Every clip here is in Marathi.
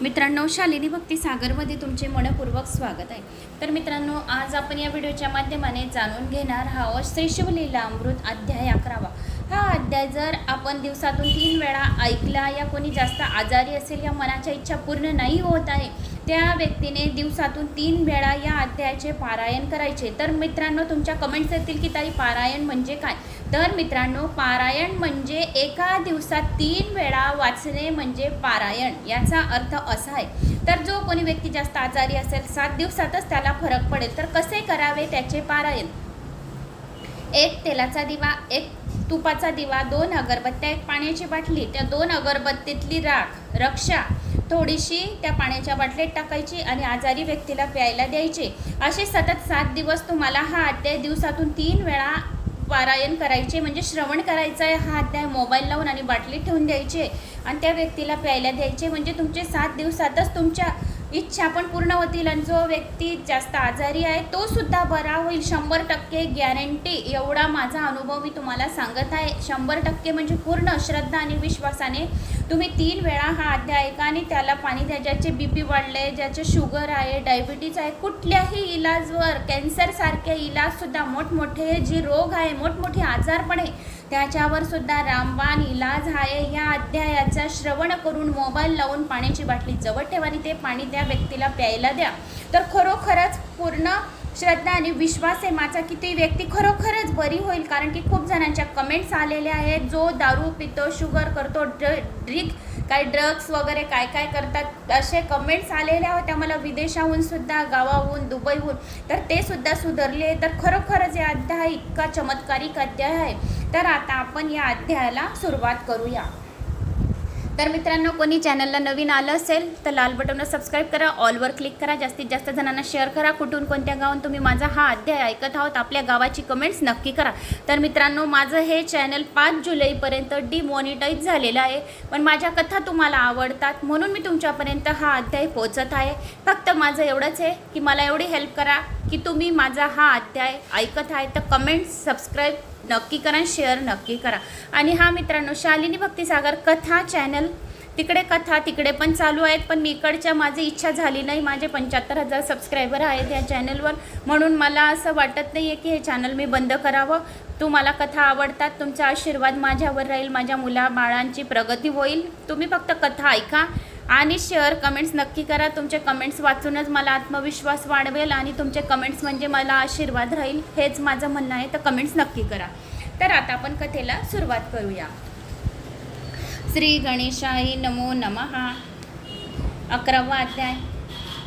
मित्रांनो शालिनी भक्ती सागरमध्ये तुमचे मनपूर्वक स्वागत आहे. तर मित्रांनो आज आपण या व्हिडिओच्या माध्यमाने जाणून घेणार आहोत श्री शिवलीला अमृत अध्याय अकरावा. हा अध्याय जर आपण दिवसातून तीन वेळा ऐकला या कोणी जास्त आजारी असेल या मनाच्या इच्छा पूर्ण नाही होत आहे त्या व्यक्तीने दिवसातून तीन वेळा या अध्यायाचे पारायण करायचे. तर मित्रांनो तुमच्या कमेंट्स येतील की ताई पारायण म्हणजे काय? तर मित्रांनो पारायण म्हणजे एका दिवसात तीन वेळा वाचणे म्हणजे पारायण. याचा अर्थ असा आहे तर जो कोणी व्यक्ती जास्त आजारी असेल सात दिवसातच त्याला फरक पडेल. तर कसे करावे त्याचे पारायण? एक तेलाचा दिवा एक तुपाचा दिवा दोन अगरबत्त्या एक पाण्याची बाटली. त्या दोन अगरबत्तीतली राख रक्षा थोडीशी त्या पाण्याच्या बाटलीत टाकायची आणि आजारी व्यक्तीला प्यायला द्यायचे. असे सतत सात दिवस तुम्हाला हा अध्याय दिवसातून तीन वेळा पारायण करायचे म्हणजे श्रवण करायचं आहे हा अध्याय मोबाईल लावून आणि बाटलीत ठेवून द्यायचे आणि त्या व्यक्तीला प्यायला द्यायचे. म्हणजे तुमचे सात दिवसातच तुमच्या इच्छा पण पूर्ण होतील आणि जो व्यक्ती जास्त आजारी आहे तो सुद्धा बरा होईल. शंभर टक्के गॅरंटी एवढा माझा अनुभव मी तुम्हाला सांगत आहे. शंभर टक्के म्हणजे पूर्ण श्रद्धा आणि विश्वासाने तुम्ही तीन वेळा हा अध्याय ऐका आणि त्याला पाणी द्या. ज्याचे बी पी वाढले ज्याचे शुगर आहे डायबिटीज आहे कुठल्याही इलाजवर कॅन्सरसारखे इलाजसुद्धा मोठमोठे जे रोग आहे मोठमोठे आजारपणे आहे त्याच्यावर सुद्धा रामबाण इलाज आहे या अध्यायाचा श्रवण करून मोबाईल लावून पाण्याची बाटली जवळ ठेवा आणि ते पाणी त्या व्यक्तीला प्यायला द्या. तर खरोखरच पूर्ण श्रद्धा आणि विश्वास आहे माझा की ती व्यक्ती खरोखरच बरी होईल. कारण की खूप जणांच्या कमेंट्स आलेल्या आहेत. जो दारू पितो शुगर करतो ड्र ड्रिक काय ड्रग्स वगैरे काय काय करतात असे कमेंट्स आलेल्या होत्या मला विदेशाहून सुद्धा गावाहून दुबईहून. तर ते सुद्धा सुधारले. तर खरोखरच या अध्याय इतका चमत्कारिक अध्याय आहे. तर आता आपण या अध्यायाला सुरुवात करूया. तर मित्रांनो कोणी चॅनलला नवीन आलं असेल तर लाल बटनवर सबस्क्राईब करा ऑलवर क्लिक करा जास्तीत जास्त जणांना शेअर करा. कुठून कोणत्या गावात तुम्ही माझा हा अध्याय ऐकत आहोत आपल्या गावाची कमेंट्स नक्की करा. तर मित्रांनो माझं हे चॅनल पाच जुलैपर्यंत डिमॉनिटाईज झालेलं आहे. पण माझ्या कथा तुम्हाला आवडतात म्हणून मी तुमच्यापर्यंत हा अध्याय पोचत आहे. फक्त माझं एवढंच आहे की मला एवढी हेल्प करा की तुम्ही माझा हा अध्याय ऐकत आहे. तर कमेंट्स सबस्क्राईब नक्की करा शेअर नक्की करा. आणि हा मित्रांनो शालिनी भक्तिसागर कथा चॅनल तिकडे कथा तिकडे पण चालू आहेत पण मी इकडच्या माझी इच्छा झाली नाही. माझे पंच्याहत्तर हजार सबस्क्रायबर आहेत या चॅनलवर म्हणून मला असं वाटत नाही आहे की हे चॅनल मी बंद करावं. तुम्हाला कथा आवडतात तुमचा आशीर्वाद माझ्यावर राहील माझ्या मुला बाळांची प्रगती होईल. तुम्ही फक्त कथा ऐका आणि शेअर कमेंट्स नक्की करा. तुमचे कमेंट्स वाचूनच मला आत्मविश्वास वाढवेल आणि तुमचे कमेंट्स म्हणजे मला आशीर्वाद राहील हेच माझं म्हणणं आहे. तर कमेंट्स नक्की करा. तर आता आपण कथेला सुरुवात करूया. श्री गणेशाय नमो नमहा अकरावा अध्याय.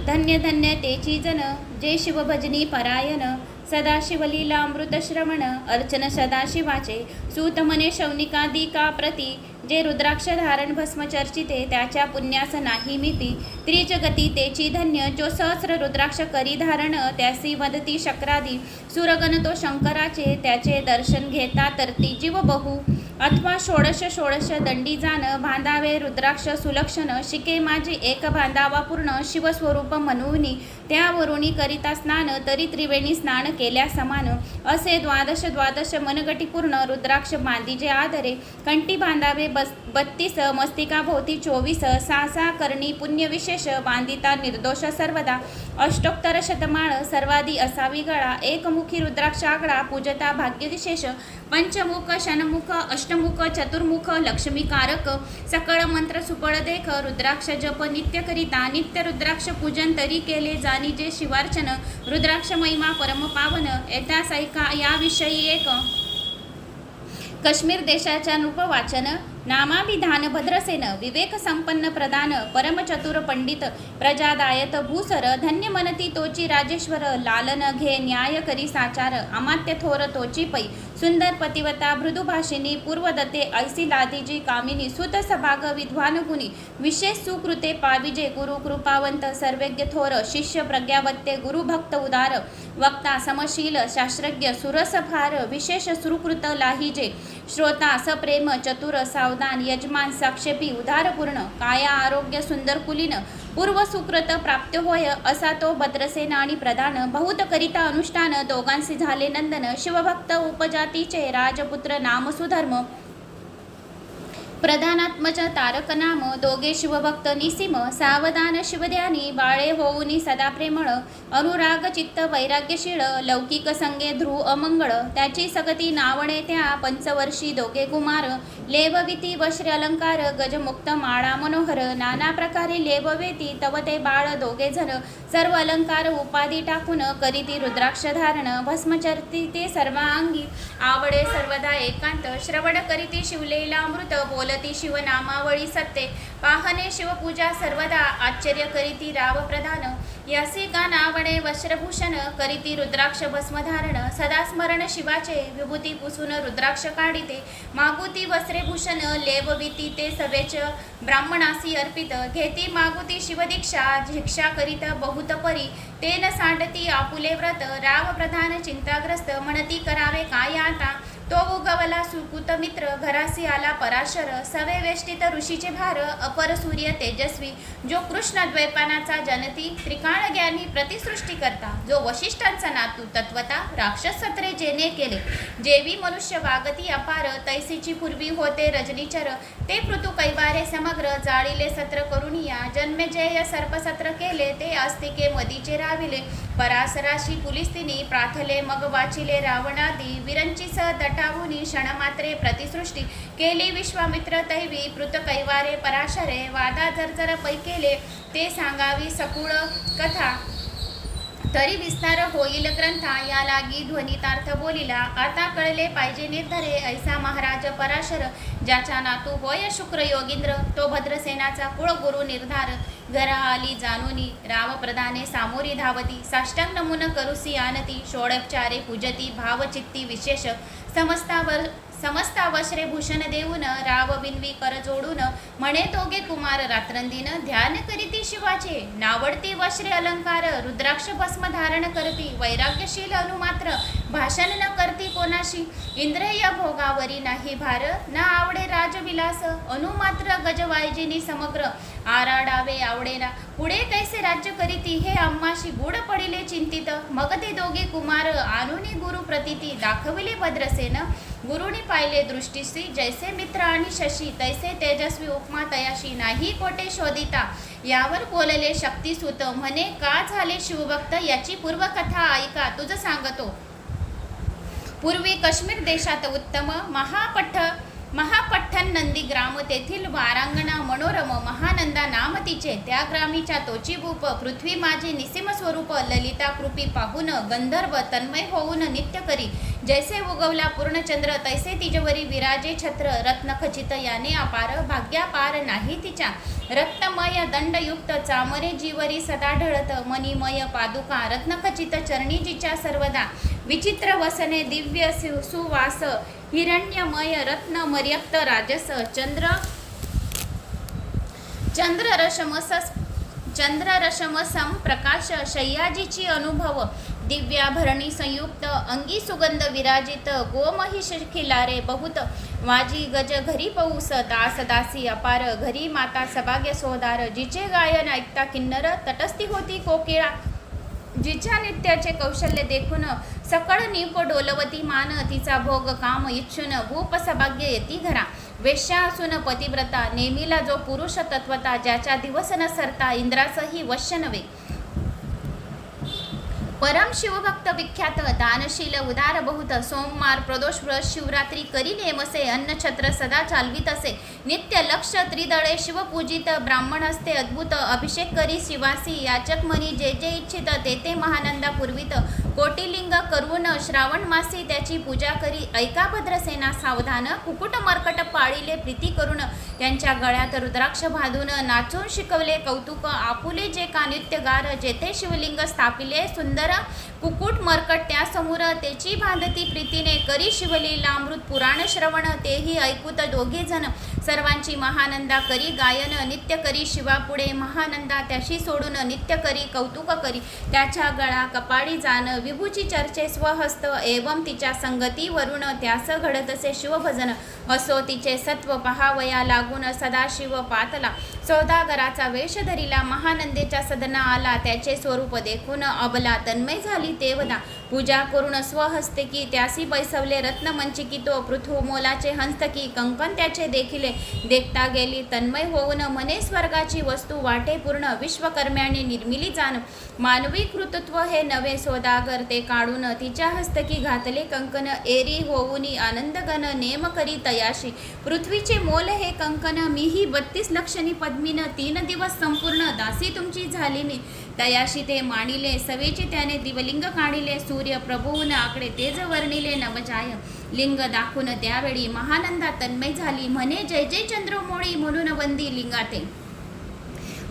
धन्य धन्य तेची जन जे शिवभजनी परायण. सदाशिवलीला अमृतश्रवण अर्चन सदाशिवाचे सूतमने शौनिकादिका प्रती जे रुद्राक्ष धारण भस्म चर्चिते त्याच्या पुण्यास नाही मिती. त्रिजगती तेची धन्य जो सहस्र रुद्राक्ष करी धारण त्यासी वदती शक्रादी. सुरगण तो शंकराचे त्याचे दर्शन घेता तर ती जीव बहु अथवा षोडश षोडश दंडी जाण बांधावे रुद्राक्ष सुलक्षण शिके माझी एक बांधावा पूर्ण शिवस्वरूप म्हणूनी त्यावरुणी करिता स्नान तरी त्रिवेणी स्नान केल्या समान. असे द्वादश द्वादश मनगटीपूर्ण रुद्राक्ष बांधीजे आदरे कंटी बांधावे बस बत्तीस मस्तिकाभोवती चोवीस सा सा करणी पुण्यविशेष बांधिता निर्दोष सर्वदा. अष्टोत्तर शतमाळ सर्वादी असावी गळा एकमुखी रुद्राक्ष आगळा पूजता भाग्यविशेष पंचमुख शनमुख अष्टमुख चतुर्मुख लक्ष्मीकारक सकळ मंत्र सुपळ देख रुद्राक्ष जप नित्य करिता नित्य रुद्राक्ष पूजन तरी केले जाणीजे शिवार्चन रुद्राक्ष महिमा परम पावन येता सैका याविषयी एक. काश्मीर देशाच्या नृपवाचन नामाभिधान भद्रसेन विवेक संपन्न प्रदान परमचतुर पंडित प्रजादायत भूसर धन्य मनती तोची राजेश्वर लालन घे न्याय करी साचार अमात्य थोर तोची पै सुंदर पतिवता मृदुभाषिनी पूर्वदते ऐसी लादीजी कामिनी सुत सभाग विद्वान गुणी विशेष सुकृते पाविजे गुरु कृपावंत सर्वज्ञ थोर शिष्य प्रज्ञावत्ते गुरुभक्त उदार वक्ता समशील शास्त्रज्ञ सुरसभार विशेष सुकृत लाहिजे श्रोता सप्रेम चतुर सावधान यजमान साक्षेपी उदारपूर्ण काया आरोग्य सुंदर कुलीन पूर्व सुकृत प्राप्त होय असा तो भद्रसेना आणि प्रधान बहुत करिता अनुष्ठान दोघांशी झाले नंदन शिवभक्त उपजातीचे राजपुत्र नाम सुधर्म प्रधानात्मज तारक नाम दोघे शिवभक्त निसीम सावधान शिवध्यानी बाळे होऊनी सदा प्रेमळ अनुराग चित्त वैराग्यशीळ लौकिक संगे ध्रुव अमंगळ त्याची सगती नावणे त्या पंचवर्षी दोघे कुमार लेवविती वश्री अलंकार गजमुक्त माळा मनोहर नाना प्रकारे लेववेती तव ते बाळ दोघे जण सर्व अलंकार उपाधी टाकून करीती रुद्राक्ष धारण भस्मचरती ते सर्वांगी आवडे सर्वदा एकांत. श्रवण करीती शिवलेलामृत बोलती शिवनामावळी सत्ते. पाहणे शिवपूजा सर्वदा आश्चर्य करीती राव प्रधान यासी का नावणे वस्त्रभूषण करीती रुद्राक्ष भस्मधारण सदा स्मरण शिवाचे विभूती पुसून रुद्राक्ष काढिते. मागुती वस्त्रभूषण लेवविती ते सवेच ब्राह्मणासी अर्पित घेती मागुती शिवदीक्षा भिक्षा करीत बहुत परी. तेन सांडती आपुले व्रत राव प्रधान चिंताग्रस्त म्हणती करावे काय आता? तो उगवला सुकुत मित्र घरासी आला पराशर सवे वेष्टित ऋषीचे भार अपर सूर्य तेजस्वी जो कृष्ण द्वैपानाचा जनती त्रिकाण ज्ञानी प्रतिसृष्टी करता जो वशिष्ठांचा नातू तत्वता राक्षस सत्रे जेने केले. जेवी मनुष्य वागती अपार तैसीची पूर्वी होते रजनीचर ते पृथु कैवारे समग्र जाळीले सत्र करुनिया जन्मेजय सर्पसत्र केले ते आस्तिके मदीचे राविले. परासराशी पुलिस्तिनी प्राथले मग वाचिले रावणादी विरंची तट दटावुनी क्षणमात्रे प्रतिसृष्टी केली विश्वामित्र तैवी पृत कैवारे पराशरे वादा जर्जर पैकेले ते सांगावी सकुळ कथा. तरी विस्तार होईल ग्रंथा या लागी ध्वनितार्थ बोलिला. आता कळले पाहिजे निर्धरे ऐसा महाराज पराशर ज्याचा नातू होय शुक्र योगींद्र तो भद्रसेनाचा कुळगुरु निर्धार. घरा आली जानुनी राव प्रधाने सामोरी धावती. साष्टांग नमुन करुसी आनती षोडपचारे पूजती भावचित्ती विशेष. समस्तावर समस्ता वश्रे भूषण देऊन राव बिनवी कर जोडून म्हणे तोगे कुमार रात्रंदीन ध्यान करीती शिवाचे. नावडती वश्रे अलंकार रुद्राक्ष भस्म धारण करती. वैराग्यशील अनुमात्र भाषण न करती कोणाशी? इंद्रिय भोगावरी नाही भार न आवडे राजविलास अनुमात्र गजवायजिनी समग्र. आराडावे आवडेना पुढे कैसे राज्य करीती हे अम्माशी गुड पडिले चिंतित. मग ते दोघे कुमार आनुनी गुरु प्रतिती दाखविले भद्रसेन. गुरुनी पाहिले दृष्टीशी जैसे मित्र आणि शशी तैसे तेजस्वी उपमा तयाशी नाही कोटे शोधिता. यावर बोलले शक्तिसूत म्हणे का झाले शिवभक्त? याची पूर्वकथा ऐका तुझं सांगतो. पूर्वी काश्मीर देशात उत्तम महापठ महापठ्ठन नंदी ग्राम तेथील वारांगणा मनोरम महानंदा नाम तिचे. त्या ग्रामीच्या तोचीभूप पृथ्वी माझे निसीम स्वरूप ललिता कृपी पाहून गंधर्व तन्मय होऊन नित्य करी. जैसे उगवला पूर्णचंद्र तैसे तिजवरी विराजे छत्र रत्नखचित याने अपार भाग्यापार नाही तिच्या रक्तमय दंडयुक्त चामरे जीवरी सदा ढळत मणिमय पादुका रत्नखचित चरणीजीच्या सर्वदा। विचित्र वसने दिव्य सु- सुवास हिरण्यमय रत्न मर्यक्त राजस चंद्र चंद्र चंद्ररशमस चंद्ररशमसम प्रकाश शय्याजीची अनुभव। दिव्याभरणी संयुक्त अंगी सुगंध विराजित गोमहिष खिलारे बहुत वाजी गज घरी पौस दास दासी अपार घरी माता सभाग्य सोदार जिचे गायन ऐकता किन्नर तटस्थी होती कोकिळा. जिच्या नित्याचे कौशल्य देखून सकळ निप डोलवती मान तिचा भोग काम इच्छुन भूप सभाग्य येती घरा. वेश्या असून पतिव्रता नेमीला जो पुरुष तत्वता ज्याच्या दिवस न सरता इंद्रासही वश्य नव्हे. परम शिवभक्त विख्यात दानशील उदार बहुत सोमवार प्रदोष व्रत शिवरात्री करी नेमसे अन्नछत्र सदा चालवीत असे. नित्य लक्ष त्रिदळे शिवपूजित ब्राह्मण असते अद्भुत अभिषेक करी शिवासी याचक मनी जे जे इच्छित ते ते महानंदा पूर्वित. कोटिलिंग करून श्रावण मासी त्याची पूजा करी. ऐकाभद्रसेना सावधान कुकुट मर्कट पाळीले प्रीती करून त्यांच्या गळ्यात रुद्राक्ष बांधून नाचून शिकवले कौतुक. आपुले जे का नृत्यगार जेथे शिवलिंग स्थापिले सुंदर कुकुट मर्कट त्या समोर त्याची बांधती प्रीतीने करी शिवलीला अमृत पुराण श्रवण तेही ऐकूत दोघे जण सर्वांची महानंदा करी गायन नित्य करी शिवापुढे महानंदा त्याशी सोडून नित्य करी कौतुक करी. त्याच्या गळा कपाळी जाण विभूची चर्चे स्वहस्त एवं तिच्या संगतीवरून त्यास घडत असे शिवभजन. असो तिचे सत्व पहावया लागून सदाशिव पातला. सौदागराचा वेश धरिला महानंदेच्या सदना आला त्याचे स्वरूप देखून अबला तन्मय झाली तेवदा पूजा करून स्वहस्ते की त्यासी बैसवले रत्नमंचिकी तो पृथू मोलाचे हंस्तकी कंकण त्याचे देखिले देखता गेली. तन्मय होऊन मने स्वर्गाची वस्तू वाटे पूर्ण विश्वकर्म्याने निर्मिली जाण. मानवी कृतत्व हे नवे सोदागर. ते काढून तिच्या हस्तकी घातले कंकन एरी होऊनी आनंदगण नेम करी तयाशी. पृथ्वीचे मोल हे कंकन मीही बत्तीस लक्षणी पद्मीन. तीन दिवस संपूर्ण दासी तुमची झाली मी. तयाशी ते मानिले सवेचे त्याने दिवलिंग काढिले सूर्य प्रभून आकडे तेज वर्णिले नवजाय लिंग दाखवून त्यावेळी महानंदा तन्मय झाली. म्हणे जय जय चंद्रमोळी म्हणून वंदी लिंगाते.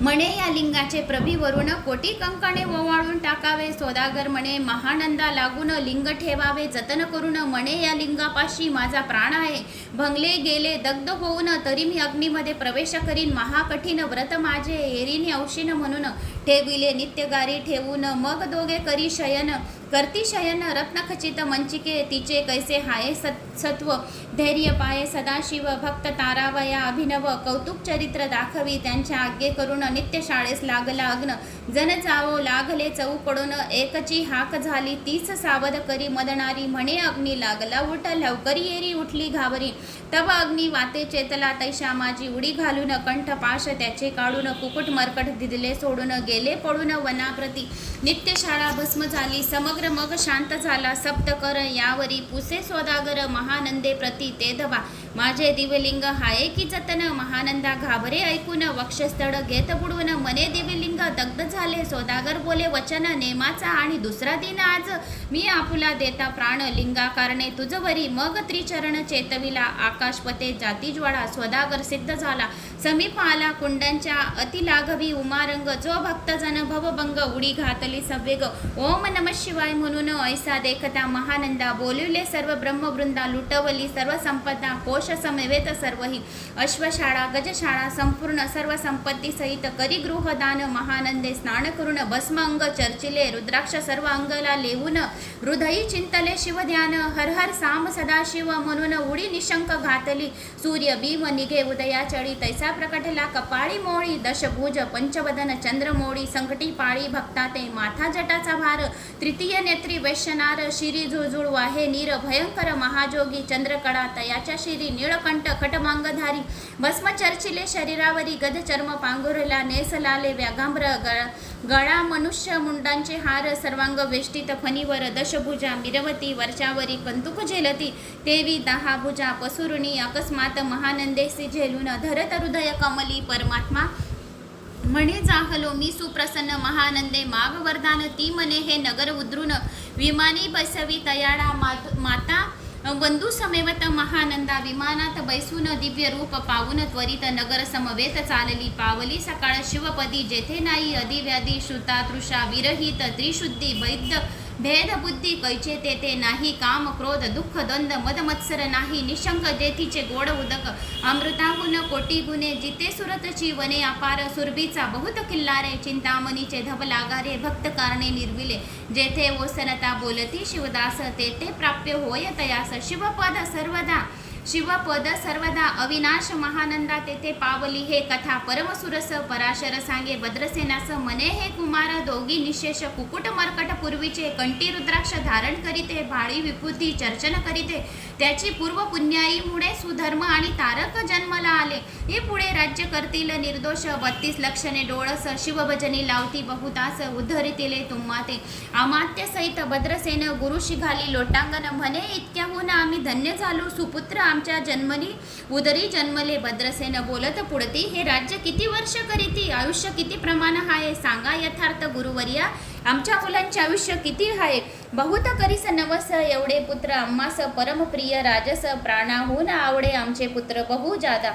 म्हणे या लिंगाचे प्रभीवरून कोटी कंकणे ओवाळून टाकावे सोदागर म्हणे महानंदा लागून लिंग ठेवावे जतन करून म्हणे या लिंगापाशी माझा प्राण आहे. भंगले गेले दग्ध होऊन तरी मी अग्नीमध्ये प्रवेश करीन. महाकठीण व्रत माझे एरीने औषीन म्हणून ठेविले नित्यगारी ठेवून मग दोघे करी शयन. करती शयन रत्नखचित मंचिके तिचे कैसे हाये सत् सत्व धैर्य पाये सदाशिव भक्त तारावया अभिनव कौतुक चरित्र दाखवी त्यांच्या आज्ञे करून नित्य शाळेस लागला अग्न. जन जावो लागले चौकडून एकची हाक झाली तीच सावध करी मदणारी म्हणे अग्नी लागला उठ लवकरी येरी उठली घावरी तव अग्नी वाते चेतला तैशा माझी उडी घालून कंठ पाश त्याचे काढून कुकुट मरकट दिदले सोडून गेले पडून वनाप्रती. नित्य शाळा भस्म झाली समग्र मग शांत झाला. सप्त कर यावरी पुसे सोदागर महानंदे प्रती ते धवा. माझे दिवलिंग हाये की जतन? महानंदा घाबरे ऐकून वक्षस्थळ घेत बुडवून मने दिवलिंग दग्ध झाले. सोदागर बोले वचन नेमाचा आणि दुसरा दिन आज. मी आपुला देता प्राण लिंगा कारणे तुझवरी. मग त्रिचरण चेतविला. आकाशपते जातीज्वाळा. स्वदागर सिद्ध झाला. समीप आला कुंडांच्या अतिलाघवी उमारंग जो भक्तजन भवभंग उडी घातली सवेग ओम नम शिवाय म्हणून ऐसा देखता महानंदा बोलिवले सर्व ब्रह्मवृंदा लुटवली सर्व संपदा कोश समवेत सर्व ही अश्वशाळा गजशाळा संपूर्ण सर्व संपत्ती सहित करी गृहदान महानंदे स्नान करून भस्म अंग चर्चिले रुद्राक्ष सर्व अंगला लेवून हृदयी चिंतले शिवध्यान हर हर साम सदाशिव म्हणून उडी निशंक घातली. सूर्य भीम निघे उदया चढी तैसा प्रकटला कपाळी मोळी दशभुज पंचवदन चंद्रमोळी संकटी पाळी भक्ता ते माथा जटाचा भार तृतीय नेत्री वैश्यनार शिरी झुळझुळ वाहे नीर भयंकर महाजोगी चंद्रकडा तयाच्या शिरी निळकंठ खटमांगधारी भस्म चर्चिले शरीरावरी गध चर्म पांघुरला नेसलाले व्याघांब्र गळ गळा मनुष्य मुंडांचे हार सर्वांग वेष्टित फणीवर दशभुजा मिरवती वर्षावरी कंतुक झेलती देवी दहा भुजा पसुरुणी अकस्मात महानंदेसी झेलून धरत हृदय कमली परमात्मा म्हणे जाहलो मी सुप्रसन्न महानंदे माग वरदान ती मने हे नगर उद्रून विमानी बसवी तयाळा मात माता बंधू समेवत महानंदा विमानात बैसून दिव्य रूप पावून त्वरित नगर समवेत चालली पावली. सकाळ शिवपदी जेथे नाही अधिव्याधी श्रुता तृषा विरहित त्रिशुद्धी वैद्य भेद बुद्धी कैचे तेथे नाही काम क्रोध दुःख द्वंद मदमत्सर नाही निशंक जेथीचे गोड उदक अमृताहून कोटी गुणे जिते सुरतची वने अपार सुरभीचा बहुत किल्लारे चिंतामणीचे धब लागारे भक्त कारणे निर्विले जेथे ओसनता बोलती शिवदास तेथे प्राप्य होय तयास शिवपद सर्वदा शिवपद सर्वदा अविनाश महानंदा तेथे पावली हे कथा. परमसुरस पराशर सांगे भद्रसेनास मने हे कुमार दोघी निशेष कुकुट मरकट पूर्वीचे. कंटी रुद्राक्ष धारण करीते भाळी विभूती चर्चन करीते. त्याची पूर्व पुण्याईमुळे सुधर्म आणि तारक जन्मला आले. हे पुढे राज्य करतील निर्दोष. बत्तीस लक्षणे डोळस शिवभजनी लावती बहुतास उद्धरितिले तुम्हाते. अमात्य सहित भद्रसेन गुरु शिघाली लोटांगण. म्हणे इतक्याहून आम्ही धन्य झालो. सुपुत्र आमच्या जन्मली उदरी जन्मले भद्रसेन बोलत पुढती हे राज्य किती वर्ष करीती? आयुष्य किती प्रमाण आहे सांगा यथार्थ गुरुवर्या आमच्या मुलांचे आयुष्य किती आहे बहुत करीस नवस एवढे पुत्र आम्हास परमप्रिय राजस प्राणाहून आवडे आमचे पुत्र बहु जादा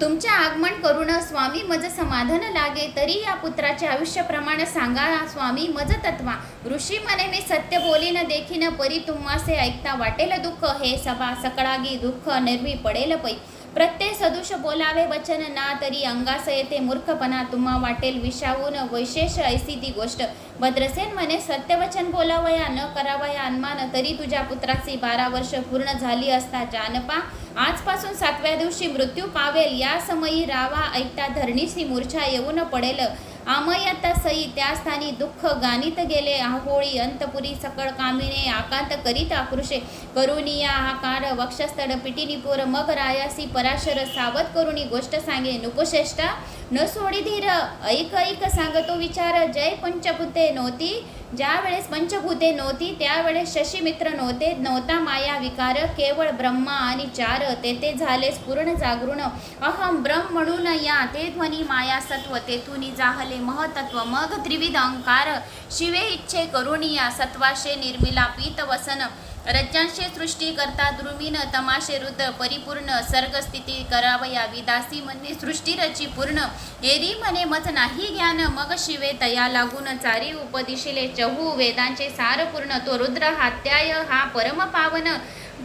तुमचे आगमन करून स्वामी मज समाधान लागे तरी या पुत्राचे आयुष्यप्रमाण सांगा स्वामी मज तत्वा. ऋषी म्हणे मी सत्य बोलीन देखीन परी तुम्हासे ऐकता वाटेल दुःख. हे सभा सकळागी दुःख निर्वी पडेल पै. प्रत्यय सदुष बोलावे वचन ना तरी अंगास येते मूर्खपणा. तुम्हा वाटेल विषावून वैशेष ऐसी ती गोष्ट. भद्रसेन म्हणे सत्यवचन बोलावया न करावया अनमान तरी तुझ्या पुत्राची बारा वर्ष पूर्ण झाली असता जानपा. आजपासून सातव्या दिवशी मृत्यू पावेल. या समयी रावा ऐकता धरणीशी मूर्छा येऊन पडेल. आमयत सई त्या स्थानी दुःख गाणित गेले. आहोळी अंतपुरी सकळ कामिने आकांत करीत आकृषे. करुनिया आकार वक्षस्थळ पिटिनिपूर मग रायासी पराशर सावध करुणी गोष्ट सांगे. नुकुश्रेष्ठा न सोडी धीर. ऐक ऐक सांगतो विचार. जय पंचपुते नव्हती ज्यावेळेस पंचभूते नव्हती त्यावेळेस शशीमित्र नव्हते नव्हता माया विकार केवळ ब्रह्मा आणि चार. तेथे झालेस पूर्ण जागृण. अहम ब्रह्म म्हणून या ते ध्वनी माया सत्व तेथून जाहले महतत्व. मग त्रिविध अंकार शिवे इच्छे करुणिया सत्वाशे निर्मिला पीत वसन रज्जांशे सृष्टी करता द्रुमीन तमाशे रुद्र परिपूर्ण सर्गस्थिती करावया विदासी म्हणे सृष्टी रची पूर्ण. एरी म्हणे मत नाही ज्ञान. मग शिवे तया लागून चारी उपदिशिले चहू. वेदांचे सार पूर्ण. तो रुद्र हात्याय हा परम पावन.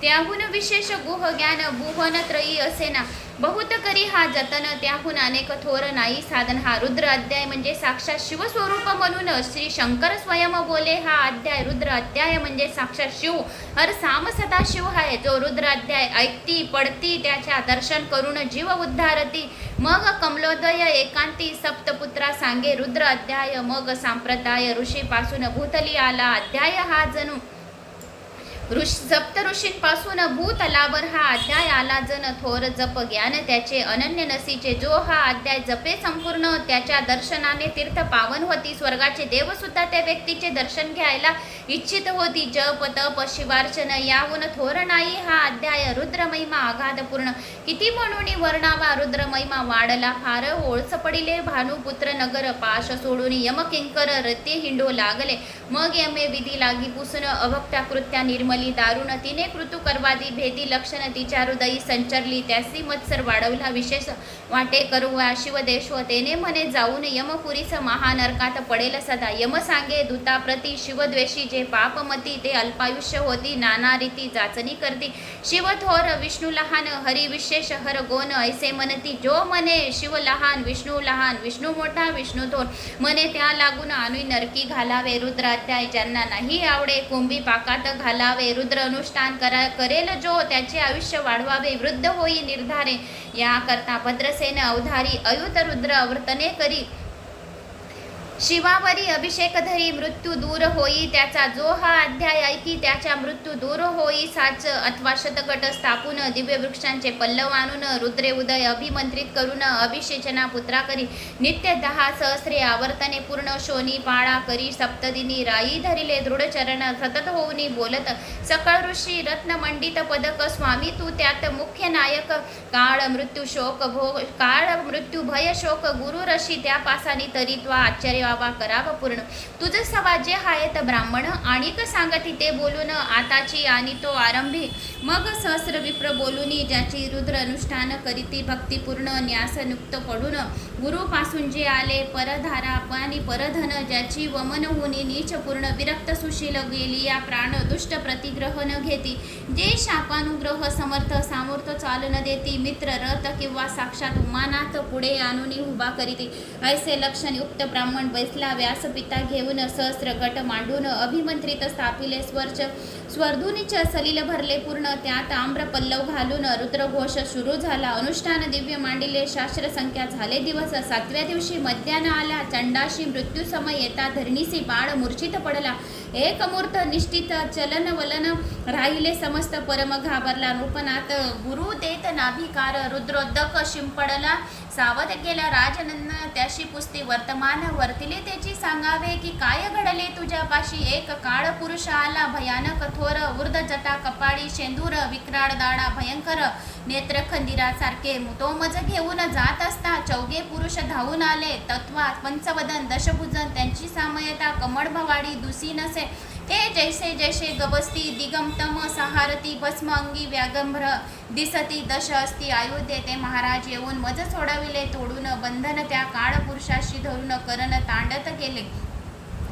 त्याहून विशेष गुह ज्ञान. भुवन त्रयी असेना बहुत करी हा जतन त्याहून अनेक थोर नाही साधन. हा रुद्र अध्याय म्हणजे साक्षात शिवस्वरूप म्हणून श्री शंकर स्वयं बोले. हा अध्याय रुद्र अध्याय म्हणजे साक्षात शिव. हर साम सदा शिव आहे. जो रुद्र अध्याय ऐकती पडती त्याच्या दर्शन करून जीव उद्धारती. मग कमलोदय एकांती सप्तपुत्रा सांगे रुद्र अध्याय मग सांप्रदाय ऋषीपासून भूतली आला. अध्याय हा जणू ऋष सप्त ऋषींपासून भूतलावर हा अध्याय आला जन थोर जप ज्ञान त्याचे अनन्य नसीचे जो हा अध्याय जपे संपूर्ण. त्याच्या दर्शनाने तीर्थ पावन होती. स्वर्गाचे देव सुद्धा त्या व्यक्तीचे दर्शन घ्यायला इच्छित होती. जप तप शिवार्चन याहून थोर नाही. हा अध्याय रुद्र महिमा किती म्हणून वर्णावा रुद्र महिमा वाढला. फार ओळस पडिले भानुपुत्र नगर पाश सोडून यम किंकर रते हिंडो लागले. मग यमे विधी लागी पुसून अभक्त्या कृत्या निर्मली दारुण तिने कृतू करवादी भेदी लक्षण तिच्या हृदयी संचरली. त्यासी मत्सर वाढवला. विशेष वाटे करुवा शिवदेश्व तेने म्हणे जाऊन यमपुरीस महानरकात पडेल सदा. यम सांगे दूताप्रती शिवद्वेषी. जे पापमती ते अल्पायुष्य होती. नाना रीती जाचणी करती. शिव थोर विष्णू लहान हरी विशेष हर गोन ऐसे म्हणती जो म्हणे शिव लहान विष्णू लहान विष्णू मोठा विष्णू थोर. म्हणे त्या लागून आणून नरकी घालावे. रुद्राध्याय ज्यांना नाही आवडे कुंभी पाकात घालावे. वाढवावे रुद्र अनुष्ठान करा करेल जो त्याचे आयुष्य वाढवावे वृद्ध होई निर्धारे. याकरता भद्रसेन अवधारी अयुत रुद्र अवर्तने करी. शिवावरी अभिषेक धरी मृत्यू दूर होई त्याचा जो हा अध्याय ऐकी त्याच्या मृत्यू दूर होई साच अथवा शतकट स्थापून दिव्य वृक्षांचे पल्लव आणून रुद्रे उदय अभिमंत्रित करून अभिषेचना पुत्रा करी. नित्य दहा सहस्रे आवर्तने पूर्ण शोनी पाळा करी सप्तदिनी राई धरिले दृढ चरण सतत होऊनी बोलत. सकळ ऋषी रत्न मंडित पदक स्वामी तू त्यात मुख्य नायक. काळ मृत्यू शोक भोग काळ मृत्यू भय शोक गुरु रशी त्या पासानी तरित्वा आश्चर्य करावा कराव पूर्ण. तुझं सवा जे तर ब्राह्मण आणिक सांगती ते बोलून आताची आणि तो आरंभी. मग सहस्र विप्र बोलूनी ज्याची रुद्र अनुष्ठान करीती भक्तिपूर्ण न्यासनुक्त पडून गुरुपासून जे आले परधारा पाणी परधन ज्याची वमन होनी नीच पूर्ण विरक्त सुशील गेली या प्राण दुष्ट प्रतिग्रह न घेती. जे शापानुग्रह समर्थ सामूर्थ चालन देती मित्र रथ किंवा साक्षात उमानात पुढे आणून उभा करीती. ऐसे लक्षण युक्त ब्राह्मण बैसला व्यासपिता घेऊन सहस्र गट मांडून अभिमंत्रित स्थापिले स्वर्च. स्वर्धुनीच सलील भरले पूर्ण त्यात आम्र पल्लव घालून रुद्रघोष सुरू झाला. अनुष्ठान दिव्य मांडिले शास्त्र संख्या झाले दिवस. सातव्या दिवशी मध्यान आला. चंडाशी मृत्यू समय येता धरणीसी बाळ मूर्छित पडला. एक मूर्त निश्चित चलन वलन राहिले. समस्त परम घाबरला. नृपनाथ गुरु देत नाभिकार. रुद्रोदक शिंपडला. सावध गेला राजनंद त्याशी पुस्ती वर्तमान वर्तिले त्याची सांगावे की काय घडले तुझ्यापाशी? एक काळ पुरुष आला भयानक थोर उर्द जटा कपाळी शेंदूर विक्राळ दाडा भयंकर नेत्र खंदिरासारखे. तो मज घेऊन जात असता चौघे पुरुष धावून आले. तत्वा पंचवदन दशभुजन त्यांची सामयता कमळ भवाडी दुसी नसे. हे जैसे जैसे गवस्ती दिगमतम सहारती भस्म अंगी व्यागंभ्र दिसती दश असती अयोध्ये ते महाराज येऊन मज सोडविले तोडून बंधन त्या काळ पुरुषाशी धरून करण तांडत केले.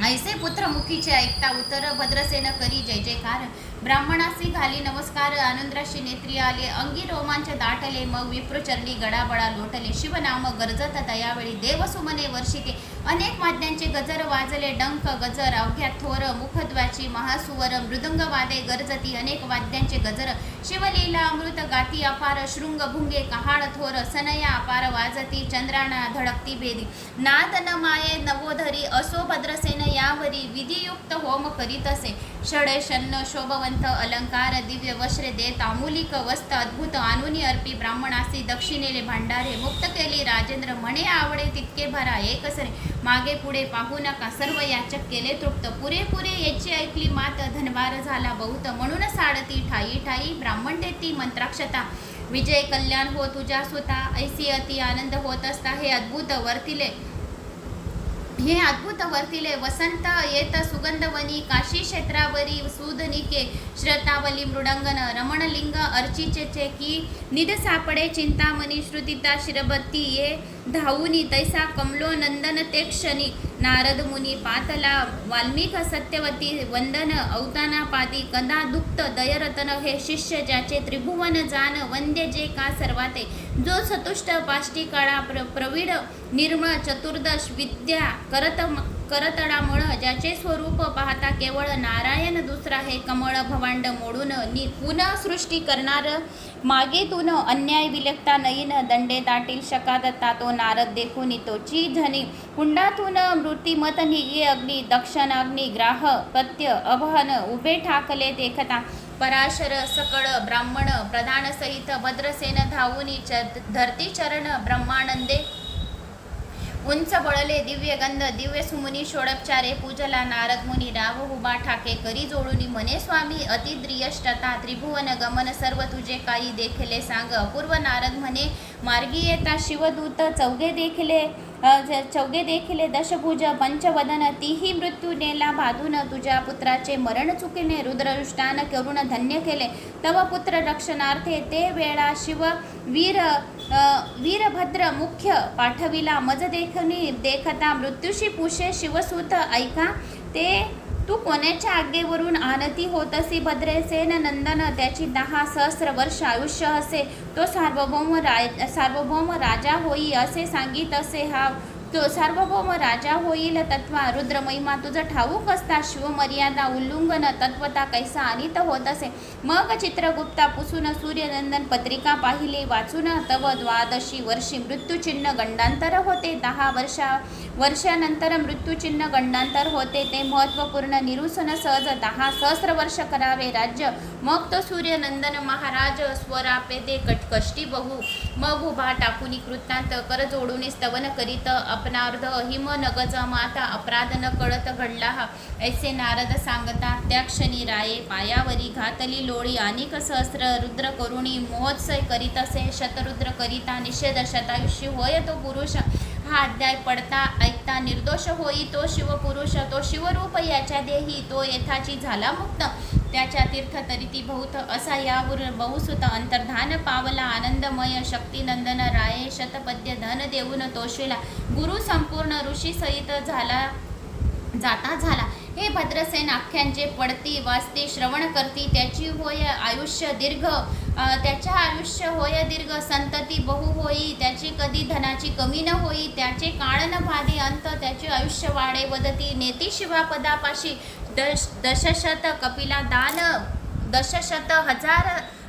ऐसे पुत्र मुखीचे ऐकता उत्तर भद्रसेन करी जय जयकार. ब्राह्मणासी घाली नमस्कार आनंदराशी नेत्री आले अंगी रोमांच दाटले मग विप्रचरणी गडाबडा लोटले. शिवनाम गरजत तयावेळी देवसुमने वर्षिते अनेक वाद्यांचे गजर वाजले डंक गजर अवघ्या थोर मुखद्वाची महासुवर मृदंग वादे गरजती अनेक वाद्यांचे गजर. शिवलीला अमृत गाती अपार शृंग भुंगे कहाळ थोर सनया अपार वाजती चंद्राणा धडकती भेदी नाद न माये नवोधरी असो भद्रसेन यावरी विधियुक्त होम करीत असे. षडे शन्न शोभवंत अलंकार दिव्य वस्त्रे देत आमुलिक वस्त अद्भुत आणुनी अर्पी ब्राह्मणासी दक्षिणेले भांडारे मुक्त केली राजेंद्र म्हणे आवडे तितके भरा एकसरे मागे पुढे पाहू नका. सर्व याचक केले तृप्त. पुरेपुरे याची ऐकली मात. धनवार झाला बहुत. म्हणून साडती ठाई ठाई. ब्राह्मण देती मंत्राक्षता. विजय कल्याण हो तुझ्या सुता ऐसी अति आनंद होत असता हे अद्भुत वर्तिले. हे अद्भुत वर्तिले वसंत येत सुगंधवनी काशी क्षेत्रावरी सुदनिके श्रतावली मृडंगन रमणलिंग अर्चिचे की निद सापडे चिंतामणी श्रुतिता शिरबत्ती ये धावुनी तैसा कमलो नंदन ते क्षणी. नारद मुनी पातला वाल्मिक सत्यवती वंदन अवताना पादी कदा दुक्त दयरतन हे शिष्य ज्याचे त्रिभुवन जान वंद्य जे का सर्वाते? जो सतुष्ट पाष्टिकाळा प्र प्रवीण निर्मळ चतुर्दश विद्या करत करतडामुळ ज्याचे स्वरूप पाहता केवळ नारायण दुसरा हे कमळ भवांड मोडून नि पुन्हा सृष्टी करणारं मागेतून अन्याय विलकता नयीन दंडे दाटील शकादत्ता तो नारद देखून तोची झनी कुंडातून मृत्यूमत निगे अग्नी दक्षण अग्नी ग्राह पत्य अवहन उभे ठाकले देखता. पराशर सकळ ब्राह्मण प्रधान सहित भद्रसेन धावुनी च धरती चरण ब्रह्मानंदे उंच बळले दिव्य गंध दिव्य सुमुनी षोडपचारे पूजला नारद मुनी राव हुबा ठाके करी जोडुनी मने स्वामी अतिद्रियष्टता त्रिभुवन गमन सर्व तुझे काही देखले सांग. अपूर्व नारद म्हणे मार्गी येता शिवदूत चौघे देखले चौघे देखले दशभुज पंचवदन. तीही मृत्यू नेला बाधून तुझ्या पुत्राचे मरण चुकीने. रुद्रदृष्टान करून धन्य केले. तव पुत्र रक्षणार्थे ते वेळा शिव वीर वीरभद्र मुख्य पाठविला. मज देखनी देखता मृत्यूशी पुषे शिवसूत ऐका ते तू कोणाच्या आज्ञेवरून आनती होतसी भद्रेसेन नंदन? त्याची दहा सहस्र वर्ष आयुष्य असे तो सार्वभौम राय सार्वभौम राजा होई असे सांगित असे हा. तो सार्वभौम राजा होईल तत्वा रुद्र महिमा तुझं ठाऊक असता शिवमर्यादा उल्लंघन तत्वता कैसा अनित होत असे. मग चित्रगुप्ता पुसून सूर्यनंदन पत्रिका पाहिले वाचून तव द्वादशी वर्षी मृत्यूचिन्ह गंडांतर होते. दहा वर्षा वर्षानंतर मृत्यूचिन्ह गंडांतर होते ते महत्त्वपूर्ण निरुसन सहज दहा सहस्र वर्ष करावे. राज्य मग तो सूर्यनंदन महाराज स्वरापे ते कटकष्टी बहु. मग उभा टाकून कृतांत कर जोडून स्तवन करीत अपनार्ध हिम नगज माता अपराध न कळत घडला. हा ऐसे नारद सांगता त्या क्षणी राये पायावरी घातली लोळी. अनेक सहस्र रुद्र करुणी महोत्सय करीत असे. शतरुद्र करिता निषेध शतायुष्य होय तो पुरुष. हा अध्याय पडता ऐकता निर्दोष होई तो शिवपुरुष तो शिवरूप याच्या देही तो येथाची झाला मुक्त. त्याच्या तीर्थ तरी ती बहुत असा यावर बहुसुत अंतर्धान पावला आनंदमय शक्तिनंदन राये शतपद्य धन देऊन तोशिला गुरु संपूर्ण ऋषी सहित झाला जाता झाला. हे भद्रसेन आख्यांचे पडती वाचती श्रवण करती. त्याची होय आयुष्य दीर्घ. त्याच्या आयुष्य होय दीर्घ. संतती बहु होई. त्याची कधी धनाची कमी न होई. त्याचे काळ न भादे अंत. त्याचे आयुष्य वाढे वदती. नेती शिवापदापाशी दश दशशत कपिला दान. दशशत हजार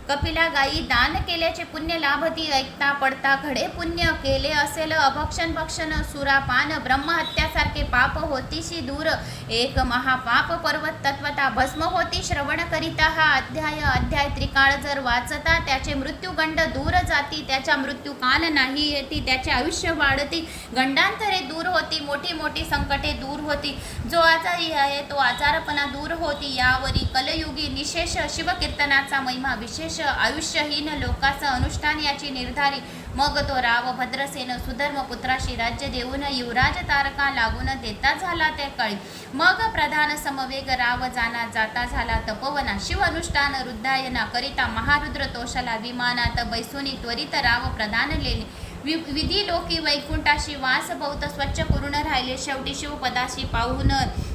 कपिला गायी दान केल्याचे पुण्य लाभती ऐकता पडता घडे पुण्य केले असेल. अभक्षण भक्षण सुरापान ब्रह्महत्यासारखे पाप होतीशी दूर. एक महापाप पर्वत तत्वता भस्म होती श्रवण करिता. हा अध्याय अध्याय त्रिकाळ जर वाचता त्याचे मृत्यूगंड दूर जाती त्याच्या मृत्यू काल नाही येती त्याचे आयुष्य वाढती. गंडांतरे दूर होती मोठी मोठी संकटे दूर होती. जो आजारी आहे तो आजारपणा दूर होती. यावरी कलयुगी निशेष शिवकीर्तनाचा महिमा विशेष आयुष्यहीन लोकाचं अनुष्ठान याची निर्धारी. मग तो राव भद्रसेन सुधर्म पुत्राशी राज्य देऊन युवराज तारका लागून देता झाला ते कळी. मग प्रधान समवेग राव जाना जाता झाला तपोवना. शिव अनुष्ठान रुद्धायना करिता महारुद्र तोषाला विमानात बैसुनी त्वरित राव प्रधान लेले वि विधी लोकी वैकुंठाशी वास बहुत स्वच्छ करून राहिले. शेवटी शिवपदाशी पाहून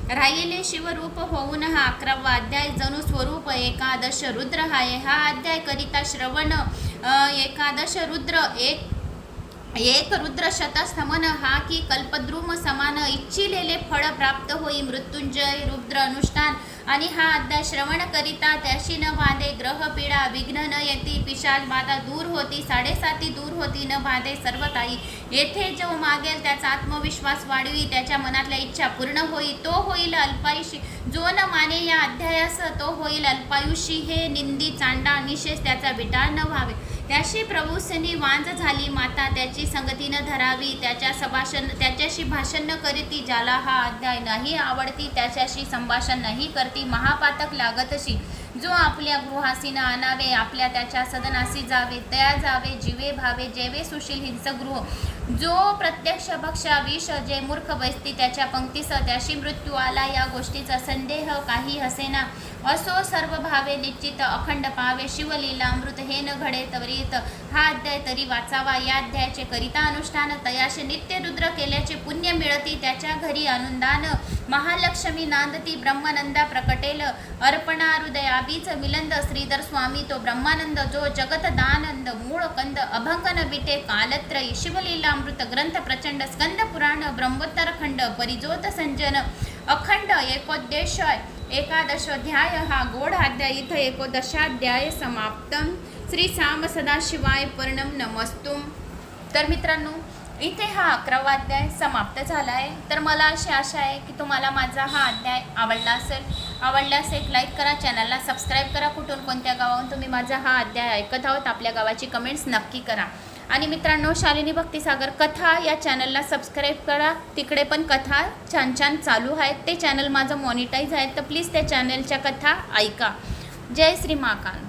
राहिले शिवरूप होऊन हा अकरावा अध्याय जणू स्वरूप एकादश रुद्र हाय. हा अध्याय करिता श्रवण एकादश रुद्र एक एक रुद्र शतस्तमन हा की कल्पद्रुम समान इच्छिलेले फळ प्राप्त होई मृत्युंजय रुद्र अनुष्ठान आणि हा अध्याय श्रवण करिता त्याशी न बांधे ग्रह पीडा विघ्न न येती पिशाल बाधा दूर होती साडेसाती दूर होती न बांधे सर्व काही येथे जो मागेल त्याचा आत्मविश्वास वाढवी त्याच्या मनातल्या इच्छा पूर्ण होई तो होईल अल्पायुषी जो न माने या अध्यायास तो होईल अल्पायुषी हे निंदी चांडा निशेष त्याचा विटाळ न व्हावे त्याशी प्रभूसनी वांज झाली. माता त्याची संगती न धरावी त्याच्या सभाषण त्याच्याशी भाषण न करीती ज्याला हा अध्याय नाही आवडती त्याच्याशी संभाषण नाही करती. महापातक लागतशी. जो आपल्या गृहासीनं आणावे आपल्या त्याच्या सदनासी जावे तया जावे जीवे भावे जेवे सुशील हिंसगृह जो प्रत्यक्ष भक्षा विष जे मूर्ख बैसती त्याच्या पंक्तीस त्याशी मृत्यू आला या गोष्टीचा संदेह काही हसेना. असो सर्व भावे निश्चित अखंड पावे शिवलीला अमृत हे न घडे त्वरित. हा अध्याय तरी वाचावा या अध्यायाचे करिता अनुष्ठान तयाशे नित्य रुद्र केल्याचे पुण्य मिळती त्याच्या घरी अनुदान. महालक्ष्मी नांदती ब्रह्मानंदा प्रकटेल. अर्पणा हृदयाबीच मिलंद श्रीधर स्वामी तो ब्रह्मानंद जो जगत दानंद मूळ कंद अभंगन बिटे कालत्रयी. अमृत ग्रंथ प्रचंड स्कंद पुराण ब्रह्मोत्तर खंड परिजोत संजन अखंड एकोद्देश एकादशोध्याय हा गोढाध्याय अध्याय इथं एकोदशाध्याय समाप्तम श्री साम सदाशिवाय पूर्णम नमस्तुम तर मित्रांनो इथे हा अकरावा अध्याय समाप्त झाला आहे तर मला अशी आशा आहे की तुम्हाला माझा हा अध्याय आवडला असेल. आवडल्यास एक लाईक करा चॅनलला सबस्क्राईब करा. कुठून कोणत्या गावाहून तुम्ही माझा हा अध्याय ऐकत आहोत आपल्या गावाची कमेंट्स नक्की करा. आणि मित्रांनो शालिनी भक्तिसागर कथा या चॅनलला सबस्क्राईब करा. तिकडे पण कथा छान छान चालू आहेत. ते चॅनल माझं मॉनिटाईज आहे. तर प्लीज त्या चॅनलच्या कथा ऐका. जय श्री महाकाल.